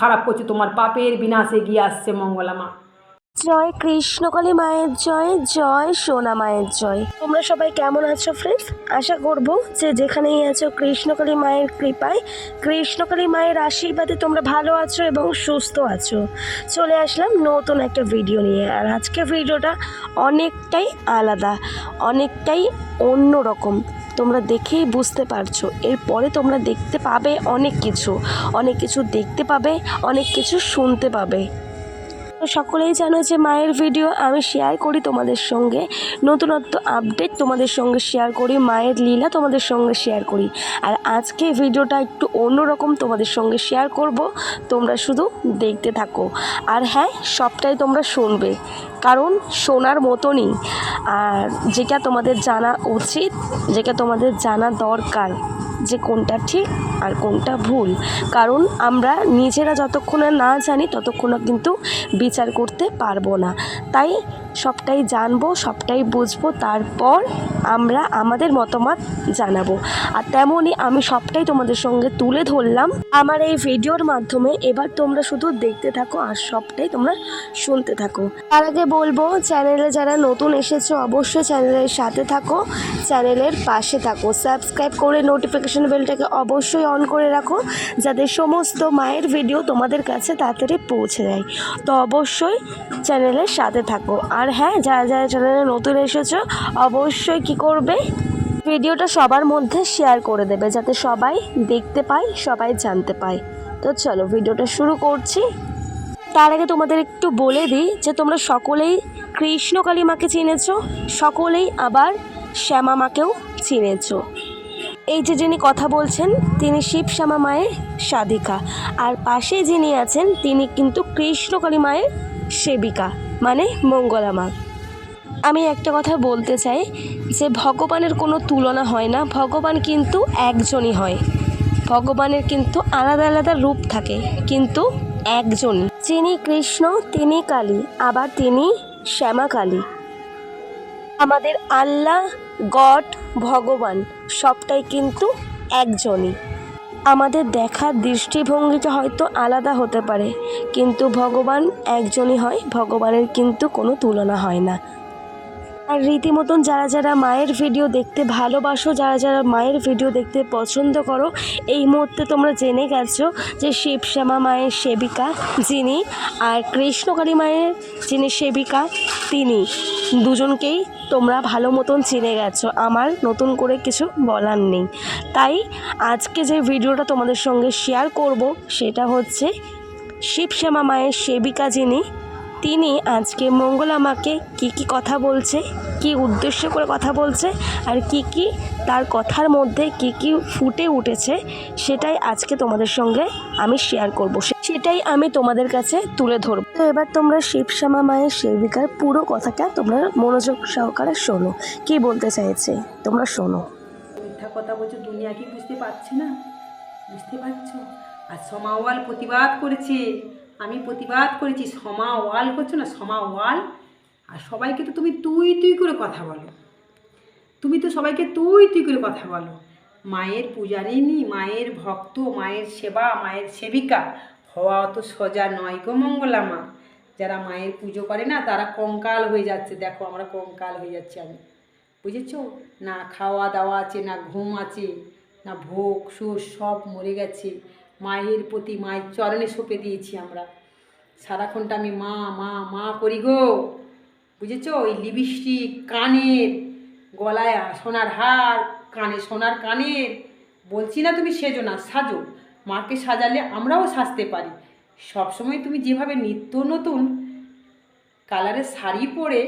খারাপ করছে, তোমার পাপের বিনাশে গিয়ে আসছে মঙ্গলা মা। জয় কৃষ্ণকালী মায়ের জয় জয় সোনা মায়ের জয়। তোমরা সবাই কেমন আছো ফ্রেন্ডস আশা করব যে যেখানেই আছো কৃষ্ণকালী মায়ের কৃপায় কৃষ্ণকালী মায়ের আশীর্বাদে তোমরা ভালো আছো এবং সুস্থ আছো। চলে আসলাম নতুন একটা ভিডিও নিয়ে, আর আজকের ভিডিওটা অনেকটাই আলাদা, অনেকটাই অন্য রকম তোমরা দেখেই বুঝতে পারছ। এরপরে তোমরা দেখতে পাবে অনেক কিছু। অনেক কিছু দেখতে পাবে, অনেক কিছু শুনতে পাবে। সকলেই জানো যে মায়ের ভিডিও আমি শেয়ার করি তোমাদের সঙ্গে। নতুনত্ব আপডেট তোমাদের সঙ্গে শেয়ার করি, মায়ের লীলা তোমাদের সঙ্গে শেয়ার করি। আর আজকে ভিডিওটা একটু অন্যরকম তোমাদের সঙ্গে শেয়ার করব। তোমরা শুধু দেখতে থাকো। আর হ্যাঁ সবটাই তোমরা শুনবে। কারণ শোনার মতনই। আর যেটা তোমাদের জানা উচিত যেটা তোমাদের জানা দরকার। যে কোনটা ঠিক আর কোনটা ভুল। কারণ আমরা নিজেরা যতক্ষণ না জানি ততক্ষণ কিন্তু বিচার করতে পারব না। তাই সবটাই জানব, সবটাই বুঝব, তারপর আমরা আমাদের মতামত জানাব। আর তেমনই আমি সবটাই তোমাদের সঙ্গে তুলে ধরলাম। আমার এই ভিডিওর মাধ্যমে এবার তোমরা শুধু দেখতে থাকো আর সবটাই তোমরা শুনতে থাকো। তার আগে বলব, চ্যানেলে যারা নতুন এসেছ, অবশ্যই চ্যানেলের সাথে থাকো, চ্যানেলের পাশে থাকো। সাবস্ক্রাইব করে নোটিফিকেশন বেলটাকে অবশ্যই অন করে রাখো, যাতে সমস্ত মায়ের ভিডিও তোমাদের কাছে তাড়াতাড়ি পৌঁছে যায়। তো অবশ্যই চ্যানেলের সাথে থাকো। আর হ্যাঁ যারা যারা চ্যানেলে নতুন এসেছ, অবশ্যই কি করবে? ভিডিওটা সবার মধ্যে শেয়ার করে দেবে, যাতে সবাই দেখতে পায়, সবাই জানতে পায়। তো চলো ভিডিওটা শুরু করছি। তার আগে তোমাদের একটু বলে দিই যে, তোমরা সকলেই কৃষ্ণকালী মাকে চিনেছ, সকলেই আবার শ্যামা মাকেও চিনেছ। এই যে যিনি কথা বলছেন, তিনি শিব শ্যামা মায়ের সাধিকা। আর পাশে যিনি আছেন, তিনি কিন্তু কৃষ্ণকালী মায়ের সেবিকা মানে মঙ্গলা মা। আমি একটা কথা বলতে চাই, যে ভগবানের কোনো তুলনা হয় না, ভগবান কিন্তু একজনই হয়। ভগবানের কিন্তু আলাদা আলাদা রূপ থাকে, কিন্তু একজন যিনি কৃষ্ণ, তিনি কালী, আবার তিনি শ্যামা কালী আমাদের আল্লাহ গড, ভগবান, সবটাই কিন্তু একজনই। আমাদের দেখার দৃষ্টিভঙ্গিটা হয়তো আলাদা হতে পারে, কিন্তু ভগবান একজনই হয়, ভগবানের কিন্তু কোনো তুলনা হয় না। আর রীতিমতন যারা যারা মায়ের ভিডিও দেখতে ভালোবাসো, যারা যারা মায়ের ভিডিও দেখতে পছন্দ করো, এই মুহূর্তে তোমরা জেনে গেছো যে শিবশ্যামা মায়ের সেবিকা যিনি আর কৃষ্ণকালী মায়ের যিনি সেবিকা, তিনি। দুজনকেই তোমরা ভালো মতন চিনে গেছো। আমার নতুন করে কিছু বলার নেই। তাই আজকে যে ভিডিওটা তোমাদের সঙ্গে শেয়ার করব, সেটা হচ্ছে শিবশ্যামা মায়ের সেবিকা যিনি তিনি আজকে মঙ্গলা মাকে কী কী কথা বলছে, কি উদ্দেশ্য করে কথা বলছে আর কি কি তার কথার মধ্যে কি কি ফুটে উঠেছে সেটাই আজকে তোমাদের সঙ্গে আমি শেয়ার করব। সেটাই আমি তোমাদের কাছে তুলে ধরব। তো এবার তোমরা শিবশ্যামা মায়ের সেবিকার পুরো কথাটা তোমরা মনোযোগ সহকারে শোনো। কি বলতে চাইছে? তোমরা শোনো। মিথ্যা কথা বলছো, দুনিয়া কি বুঝতে পারছে না? বুঝতে পারছ? আর সমা ওয়াল প্রতিবাদ করেছে। আমি প্রতিবাদ করেছি সমা ওয়াল করছ না সমা ওয়াল আর সবাইকে তো তুমি তুই তুই করে কথা বলো। তুমি তো সবাইকে তুই তুই করে কথা বলো। মায়ের পূজারিনী মায়ের ভক্ত, মায়ের সেবা, মায়ের সেবিকা, হওয়া অত সোজা নয় গো মঙ্গলা মা। যারা মায়ের পুজো করে না, তারা কঙ্কাল হয়ে যাচ্ছে। দেখো আমরা কঙ্কাল হয়ে যাচ্ছি আমি। বুঝেছ? না খাওয়া দাওয়া আছে, না ঘুম আছে, না ভোগ, শোষ, সব মরে গেছে। মায়ের প্রতি, মায়ের চরণে সঁপে দিয়েছি আমরা। সারাক্ষণটা আমি মা মা মা করি গো। বুঝেছ? ওই লিপস্টিক, কানের গলায় সোনার হার, কানে সোনার কানের। বলছি না তুমি সেজো না, সাজো। মাকে সাজালে আমরাও সাজতে পারি। সবসময় তুমি যেভাবে নিত্য নতুন কালারের শাড়ি পরে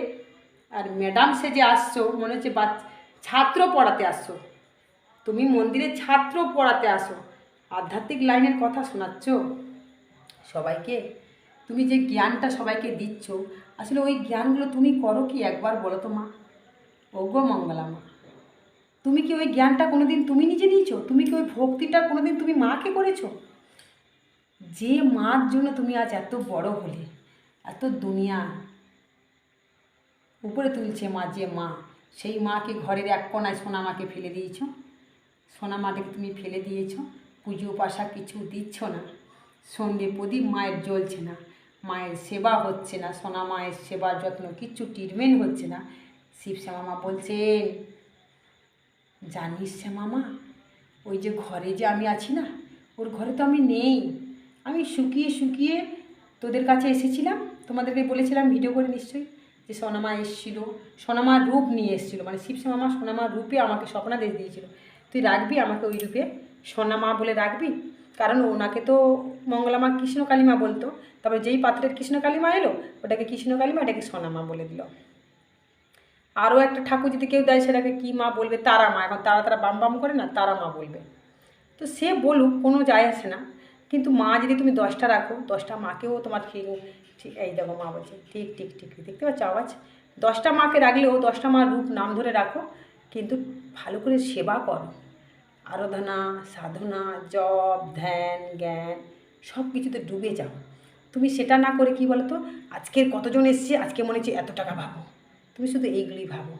আর ম্যাডাম সেজে আসছো, মনে হচ্ছে বাচ্চা, ছাত্র পড়াতে আসছো। তুমি মন্দিরে ছাত্র পড়াতে আসো। আধ্যাত্মিক লাইনের কথা শোনাচ্ছ? সবাইকে? তুমি যে জ্ঞানটা সবাইকে দিচ্ছ, আসলে ওই জ্ঞানগুলো তুমি করো কি একবার বলো তো মা? ওগো মঙ্গলা মা। তুমি কি ওই জ্ঞানটা কোনোদিন তুমি নিজে নিয়েছো? তুমি কি ওই ভক্তিটা কোনোদিন তুমি মাকে করেছ? যে মার জন্য তুমি আজ এত বড় হলে, এত দুনিয়া উপরে তুলছে মা, যে মা, সেই মাকে ঘরের এক কোনায় সোনা মাকে ফেলে দিয়েছ? সোনা মাটাকে তুমি ফেলে দিয়েছ? পুজো পাশা কিছু দিচ্ছ না। সন্ধে প্রদীপ মায়ের জ্বলছে না। মায়ের সেবা হচ্ছে না। সোনা মায়ের সেবার যত্ন কিচ্ছু ট্রিটমেন্ট হচ্ছে না। শিব শ্যামামা বলছেন, জানিস শ্যামামা, ওই যে ঘরে যে আমি আছি না, ওর ঘরে তো আমি নেই। আমি শুকিয়ে শুকিয়ে তোদের কাছে এসেছিলাম। তোমাদেরকে বলেছিলাম ভিডিও করে নিশ্চয়ই যে সোনামা এসেছিল। সোনামার রূপ নিয়ে এসেছিল। মানে শিব শ্যামামা সোনামার রূপে আমাকে স্বপ্নাদেশ দিয়েছিল। তুই রাখবি আমাকে ওই রূপে সোনামা বলে রাখবি? কারণ ওনাকে তো মঙ্গলা মা কৃষ্ণ কালিমা বলতো। তারপরে যেই পাত্রের কৃষ্ণ কালিমা এলো, ওটাকে কৃষ্ণ কালিমা, এটাকে সোনা মা বলে দিল। আরও একটা ঠাকুর যদি কেউ দেয়, সেটাকে কী মা বলবে? তারা মা। এখন তারা তারা বাম বাম করে না, তারা মা বলবে। তো সে বলুক, কোনো যায় আসে না। কিন্তু মা যদি তুমি দশটা রাখো, দশটা মাকেও তোমার ঠিক ঠিক, এই দেখো মা বলছে, ঠিক ঠিক ঠিক দেখতে পাচ্ছ আওয়াজ? দশটা মাকে রাখলেও, দশটা মা রূপ নাম ধরে রাখো, কিন্তু ভালো করে সেবা করো। আরাধনা, সাধনা, জপ, ধ্যান, জ্ঞান সব কিছুতে ডুবে যাও। তুমি সেটা না করে কি বলো তো আজকের কতজন এসছে, আজকে মনে হচ্ছে এত টাকা ভাবো। তুমি শুধু এইগুলোই ভাবো।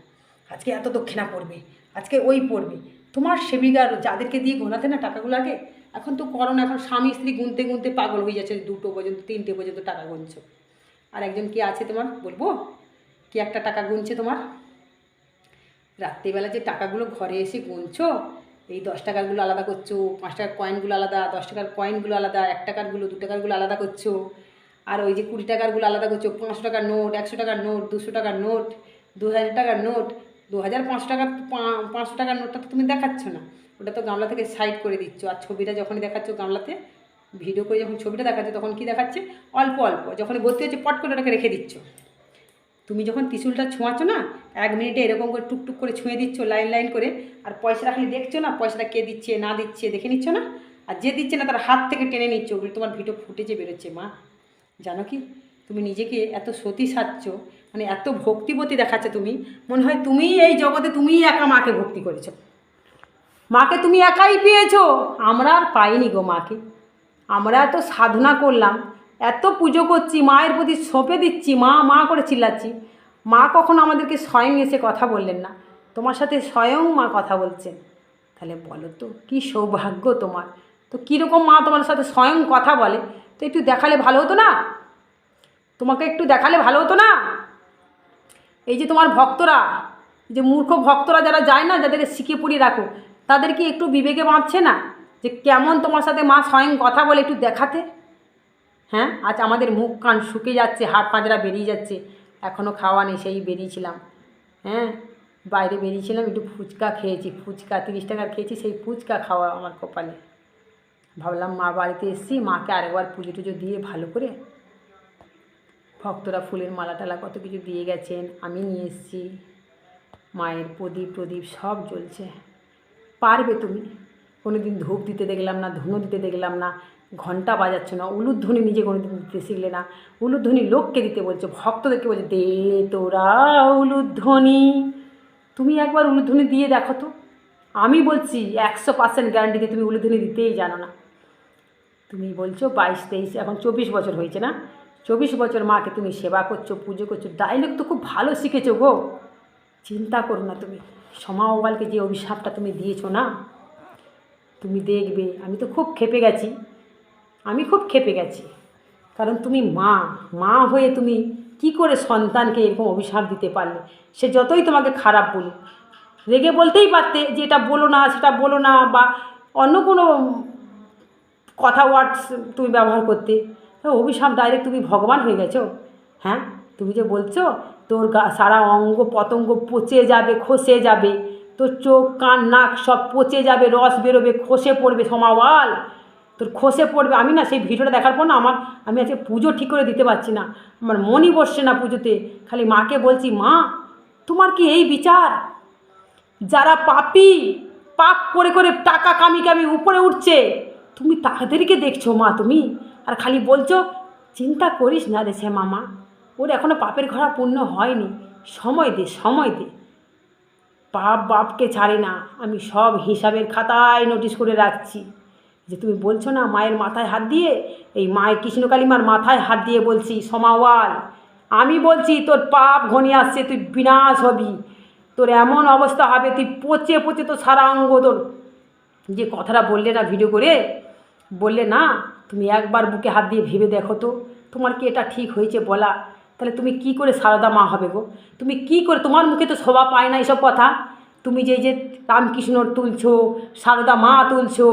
আজকে এত দক্ষিণা পড়বে, আজকে ওই পড়বে। তোমার সেবিকার যাদেরকে দিয়ে গোনাতে না টাকাগুলো আগে এখন তো করোনা এখন স্বামী স্ত্রী গুনতে গুনতে পাগল হয়ে যাচ্ছে, দুটো পর্যন্ত, তিনটে পর্যন্ত টাকা গুনছো। আর একজন কি আছে তোমার? বলব? কি একটা টাকা গুনছে তোমার? রাত্রিবেলা যে টাকাগুলো ঘরে এসে গুনছো এই দশ টাকারগুলো আলাদা করছ, পাঁচ টাকার কয়েনগুলো আলাদা, দশ টাকার কয়েনগুলো আলাদা, এক টাকারগুলো, দু টাকারগুলো আলাদা করছ। আর ওই যে কুড়ি টাকারগুলো আলাদা করছ, পাঁচশো টাকার নোট, একশো টাকার নোট, দুশো টাকার নোট, দু হাজার টাকার নোট, দু হাজার পাঁচশো টাকার পাঁচশো টাকার নোটটা তো তুমি দেখাচ্ছ না। ওটা তো গামলা থেকে সাইড করে দিচ্ছ। আর ছবিটা যখনই দেখাচ্ছ গামলাতে ভিডিও করে যখন ছবিটা দেখাচ্ছে তখন কি দেখাচ্ছে? অল্প অল্প। যখন ভর্তি হচ্ছে, পট করে ওটাকে রেখে দিচ্ছ। তুমি যখন ত্রিশুলটা ছোঁয়াছো না, এক মিনিটে এরকম করে টুকটুক করে ছুঁয়ে দিচ্ছ, লাইন লাইন করে, আর পয়সাটা খালি দেখছ না, পয়সাটা কে দিচ্ছে, না দিচ্ছে, দেখে নিচ্ছ না? আর যে দিচ্ছে না, তার হাত থেকে টেনে নিচ্ছ ওগুলো তোমার ভিডিও ফুটেজে বেরোচ্ছে, মা। জানো কি? তুমি নিজেকে এত সতী সাচ্ছ মানে এত ভক্তিবতী দেখাচ্ছে তুমি, মনে হয় তুমিই এই জগতে তুমিই একা মাকে ভক্তি করেছ। মাকে তুমি একাই পেয়েছ, আমরা আর পাইনি গো মাকে। আমরা এত সাধনা করলাম এত পুজো করছি, মায়ের প্রতি সঁপে দিচ্ছি, মা মা করে চিল্লাচ্ছি। মা কখনো আমাদেরকে স্বয়ং এসে কথা বললেন না। তোমার সাথে স্বয়ং মা কথা বলছেন। তাহলে বলো তো, কী সৌভাগ্য তোমার? তো কীরকম মা তোমার সাথে স্বয়ং কথা বলে? তো একটু দেখালে ভালো হতো না? তোমাকে একটু দেখালে ভালো হতো না? এই যে তোমার ভক্তরা যে মূর্খ ভক্তরা যারা যায় না, যাদেরকে শিখে পড়িয়ে রাখো, তাদের কি একটু বিবেকে বাঁধছে না? যে কেমন তোমার সাথে মা স্বয়ং কথা বলে একটু দেখাতে? হ্যাঁ? আজ আমাদের মুখ কান শুকিয়ে যাচ্ছে হাট পাঁজরা বেরিয়ে যাচ্ছে। এখনও খাওয়া নেই, সেই বেরিয়েছিলাম। হ্যাঁ? বাইরে বেরিয়েছিলাম, একটু ফুচকা খেয়েছি। ফুচকা, তিরিশ টাকার খেয়েছি, সেই ফুচকা খাওয়া আমার কপালে। ভাবলাম মা বাড়িতে এসেছি, মাকে আরেকবার পুজো টুজো দিয়ে ভালো করে ভক্তরা ফুলের মালা টালা কত কিছু দিয়ে গেছেন, আমি নিয়ে এসেছি। মায়ের প্রদীপ প্রদীপ সব জ্বলছে। পারবে তুমি? কোনো দিন ধূপ দিতে দেখলাম না, ধুনো দিতে দেখলাম না। ঘণ্টা বাজাচ্ছ না, উলুধ্বনি নিজে কোনো দিন দিতে শিখলে না, উলুধ্বনি লোককে দিতে বলছো, ভক্তদেরকে বলছে, দে তোরা উলুধ্বনি, তুমি একবার উলুধ্বনি দিয়ে দেখো তো। আমি বলছি, একশো পার্সেন্ট গ্যারান্টিতে তুমি উলুধ্বনি দিতেই জানো না। তুমি বলছো, বাইশ, তেইশ, এখন চব্বিশ বছর হয়েছে না? চব্বিশ বছর মাকে তুমি সেবা করছ, পুজো করছ ডাইলগ তো খুব ভালো শিখেছো গো। চিন্তা করো না তুমি, সমাওয়ালকে যে অভিশাপটা তুমি দিয়েছ না, তুমি দেখবে, আমি তো খুব খেপে গেছি। আমি খুব খেপে গেছি। কারণ তুমি মা মা হয়ে তুমি কি করে সন্তানকে এরকম অভিশাপ দিতে পারলে? সে যতই তোমাকে খারাপ বলুক, রেগে বলতেই পারতে যে এটা বলো না, সেটা বলো না বা অন্য কোনো কথা ওয়ার্ডস তুমি ব্যবহার করতে। অভিশাপ ডাইরেক্ট তুমি ভগবান হয়ে গেছো। হ্যাঁ তুমি যে বলছো, তোর গা, সারা অঙ্গ পতঙ্গ পচে যাবে, খসে যাবে, তোর চোখ, কান, নাক সব পচে যাবে, রস বেরোবে, খসে পড়বে, সমাওয়াল। তোর খসে পড়বে। আমি না সেই ভিডিওটা দেখার পর না আমার, আমি আজকে পুজো ঠিক করে দিতে পারছি না। আমার মনই বসছে না পুজোতে। খালি মাকে বলছি, মা, তোমার কি এই বিচার? যারা পাপি, পাপ করে করে টাকা কামি কামি উপরে উঠছে, তুমি তাদেরকে দেখছ মা তুমি? আর খালি বলছো, চিন্তা করিস না রে সে মামা ওর এখনও পাপের ঘোড়া পূর্ণ হয়নি। সময় দে সময় দে। পাপ বাপকে ছাড়ে না। আমি সব হিসাবের খাতায় নোটিশ করে রাখছি। যে তুমি বলছো না মায়ের মাথায় হাত দিয়ে? এই মায়ের কৃষ্ণকালিমার মাথায় হাত দিয়ে বলছি, সমাওয়াল। আমি বলছি, তোর পাপ ঘনিয়ে আসছে, তুই বিনাশ হবি। তোর এমন অবস্থা হবে, তুই পচে পচে তো সারা অঙ্গ তোর। যে কথাটা বললে না ভিডিও করে, বললে না, তুমি একবার বুকে হাত দিয়ে ভেবে দেখো তো, তোমার কি এটা ঠিক হয়েছে বলা? তাহলে তুমি কি করে সারদা মা হবে গো? তুমি কি করে, তোমার মুখে তো শোভা পায় না এসব কথা? তুমি যে যে রামকৃষ্ণর তুলছো, সারদা মা তুলছো,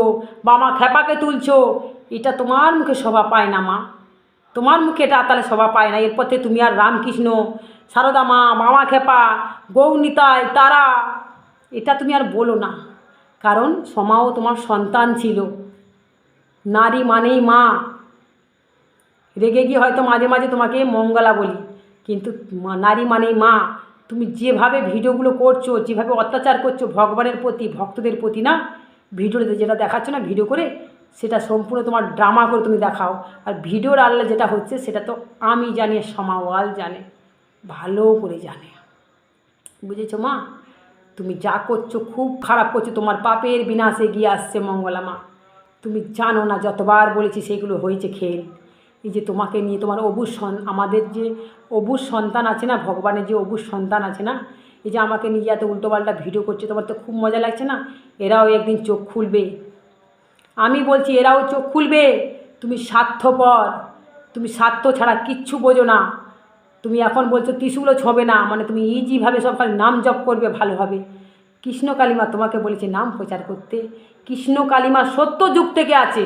বামা খেপাকে তুলছো, এটা তোমার মুখে শোভা পায় না মা। তোমার মুখে এটা তাহলে শোভা পায় না। এরপর থেকে তুমি আর রামকৃষ্ণ, সারদা মা, মামা খেপা গৌনিতায় তারা, এটা তুমি আর বলো না। কারণ সমাও তোমার সন্তান ছিল। নারী মানেই মা। রেগে গিয়ে হয়তো মাঝে মাঝে তোমাকে মঙ্গলা বলি, কিন্তু নারী মানেই মা। তুমি যেভাবে ভিডিওগুলো করছ, যেভাবে অত্যাচার করছ ভগবানের প্রতি, ভক্তদের প্রতি না, ভিডিওতে যেটা দেখাচ্ছ না, ভিডিও করে সেটা সম্পূর্ণ তোমার ড্রামা করে তুমি দেখাও। আর ভিডিওর আড়ালে যেটা হচ্ছে সেটা তো আমি জানি, সমাওয়াল জানে ভালো করে জানে। বুঝেছ মা? তুমি যা করছ, খুব খারাপ করছ, তোমার পাপের বিনাশে গিয়ে আসছে মঙ্গলা মা। তুমি জানো না, যতবার বলেছি সেগুলো হয়েছে খেল। এই যে তোমাকে নিয়ে তোমার অবুজ সন, আমাদের যে অবুজ সন্তান আছে না, ভগবানের যে অবুজ সন্তান আছে না, এই যে আমাকে নিয়ে এত উল্টোপাল্টা ভিডিও করছে, তোমার তো খুব মজা লাগছে না? এরাও একদিন চোখ খুলবে। আমি বলছি, এরাও চোখ খুলবে। তুমি স্বার্থপর। তুমি স্বার্থ ছাড়া কিচ্ছু বোঝো না। তুমি এখন বলছো ত্রিশুগুলো ছবে না। মানে তুমি ইজিভাবে সব নাম জপ করবে ভালোভাবে কৃষ্ণ কালিমা তোমাকে বলেছে নাম প্রচার করতে। কৃষ্ণ কালিমা সত্য যুগ থেকে আছে।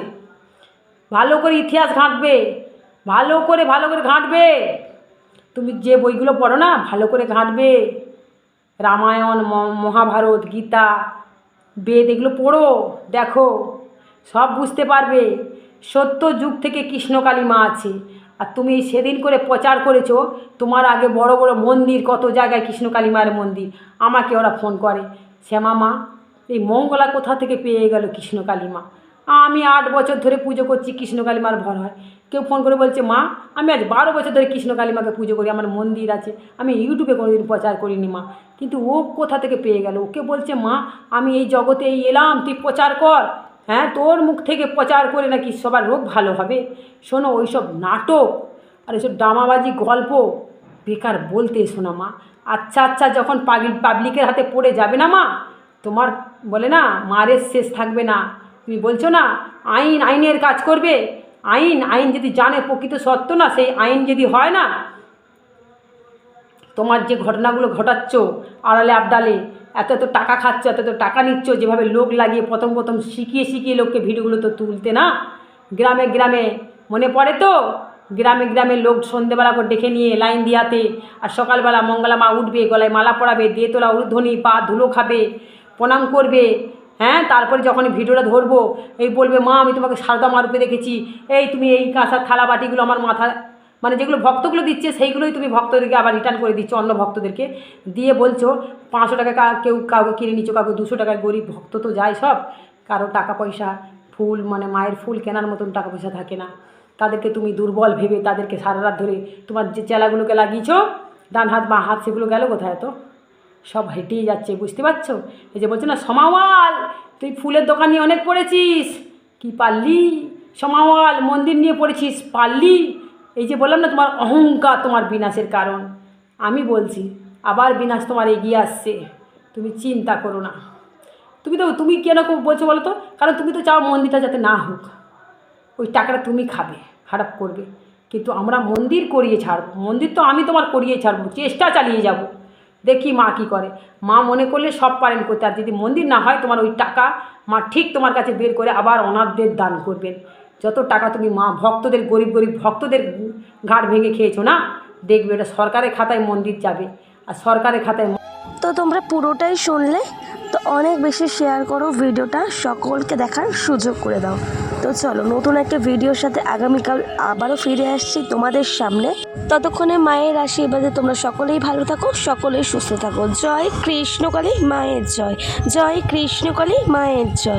ভালো করে ইতিহাস ঘাঁটবে। ভালো করে ভালো করে ঘাঁটবে। তুমি যে বইগুলো পড়ো না, ভালো করে ঘাঁটবে। রামায়ণ মহাভারত, গীতা, বেদ এগুলো পড়ো, দেখো, সব বুঝতে পারবে। সত্য যুগ থেকে কৃষ্ণকালী মা আছে। আর তুমি সেদিন করে প্রচার করেছ, তোমার আগে বড় বড় মন্দির, কত জায়গায় কৃষ্ণকালী মায়ের মন্দির, আমাকে ওরা ফোন করে। শ্যামা মা, এই মঙ্গলা কোথা থেকে পেয়ে গেল কৃষ্ণকালী মা? আমি আট বছর ধরে পুজো করছি, কৃষ্ণকালী মার ভর হয় কেউ ফোন করে বলছে, মা, আমি আজ বারো বছর ধরে কৃষ্ণকালী মাকে পুজো করি, আমার মন্দির আছে, আমি ইউটিউবে কোনোদিন প্রচার করিনি, মা। কিন্তু ও কোথা থেকে পেয়ে গেল? ওকে বলছে, মা, আমি এই জগতে এই এলাম, তুই প্রচার কর। হ্যাঁ তোর মুখ থেকে প্রচার করে নাকি সবার রোগ ভালো হবে? শোনো, ওইসব নাটক আর এইসব ডামাবাজি গল্প বেকার বলতে শোনা, মা। আচ্ছা আচ্ছা যখন পাবলিক পাবলিকের হাতে পড়ে যাবে না, মা, তোমার বলে না, মারের শেষ থাকবে না। তুমি বলছো না, আইন, আইনের কাজ করবে? আইন আইন যদি জানে প্রকৃত সত্য না, সেই আইন যদি হয় না, তোমার যে ঘটনাগুলো ঘটাচ্ছ, আড়ালে আবডালে, এত এত টাকা খাচ্ছ, এত এত টাকা নিচ্ছ, যেভাবে লোক লাগিয়ে প্রথম প্রথম শিখিয়ে শিখিয়ে লোককে ভিডিওগুলো তো তুলতে না? গ্রামে গ্রামে, মনে পড়ে তো? গ্রামে গ্রামে লোক সন্ধেবেলা করে ডেকে নিয়ে লাইন দিয়াতে, আর সকালবেলা মঙ্গলা মা উঠবে, গলায় মালা পরাবে, দিয়ে তোলা উর্ধ্বনি পা ধুলো খাবে, প্রণাম করবে হ্যাঁ তারপরে যখন ভিডিওটা ধরবো, এই বলবে, মা, আমি তোমাকে সারদা মারুপে দেখেছি। এই তুমি এই কাঁসার থালা বাটিগুলো আমার মাথা মানে যেগুলো ভক্তগুলো দিচ্ছে, সেইগুলোই তুমি ভক্তদেরকে আবার রিটার্ন করে দিচ্ছ অন্য ভক্তদেরকে। দিয়ে বলছো, পাঁচশো টাকা কেউ কাউকে কিনে নিচ্ছ, কাউকে দুশো টাকা গরিব ভক্ত তো যায় সব। কারও টাকা পয়সা, ফুল মানে মায়ের ফুল কেনার মতন টাকা পয়সা থাকে না। তাদেরকে তুমি দুর্বল ভেবে তাদেরকে সারা রাত ধরে তোমার যে চেলাগুলোকে লাগিয়েছো ডান হাত বা হাত, সেগুলো গেল কোথায় তো সব হেঁটেই যাচ্ছে, বুঝতে পারছ? এই যে বলছো না, সমাওয়াল, তুই ফুলের দোকান নিয়ে অনেক পড়েছিস। কি পারলি? সমাওয়াল, মন্দির নিয়ে পড়েছিস, পারলি? এই যে বললাম না, তোমার অহংকার তোমার বিনাশের কারণ। আমি বলছি, আবার বিনাশ তোমার এগিয়ে আসছে। তুমি চিন্তা করো না। তুমি তো, তুমি কেন বলছো বলো তো? কারণ তুমি তো চাও মন্দিরটা যাতে না হোক। ওই টাকাটা তুমি খাবে, খারাপ করবে। কিন্তু আমরা মন্দির করিয়ে ছাড়বো। মন্দির তো আমি তোমার করিয়ে ছাড়বো, চেষ্টা চালিয়ে যাব। দেখি মা কি করে। মা মনে করলে সব পারেন করতে আর যদি মন্দির না হয়, তোমার ওই টাকা মা ঠিক তোমার কাছে বের করে আবার অনাথদের দান করবেন। যত টাকা তুমি মা ভক্তদের, গরিব গরিব ভক্তদের ঘাট ভেঙে খেয়েছো না? দেখবে ওটা সরকারের খাতায় মন্দির যাবে। আর সরকারের খাতায় তো তোমরা পুরোটাই শুনলে? তো অনেক বেশি শেয়ার করো, ভিডিওটা সকলকে দেখার সুযোগ করে দাও। তো চলো, নতুন একটা ভিডিওর সাথে আগামীকাল আবারও ফিরে আসছি তোমাদের সামনে। ততক্ষণে মায়ের আশীর্বাদে তোমরা সকলেই ভালো থাকো, সকলেই সুস্থ থাকো। জয় কৃষ্ণকালী, মায়ের জয়। জয় কৃষ্ণকালী, মায়ের জয়।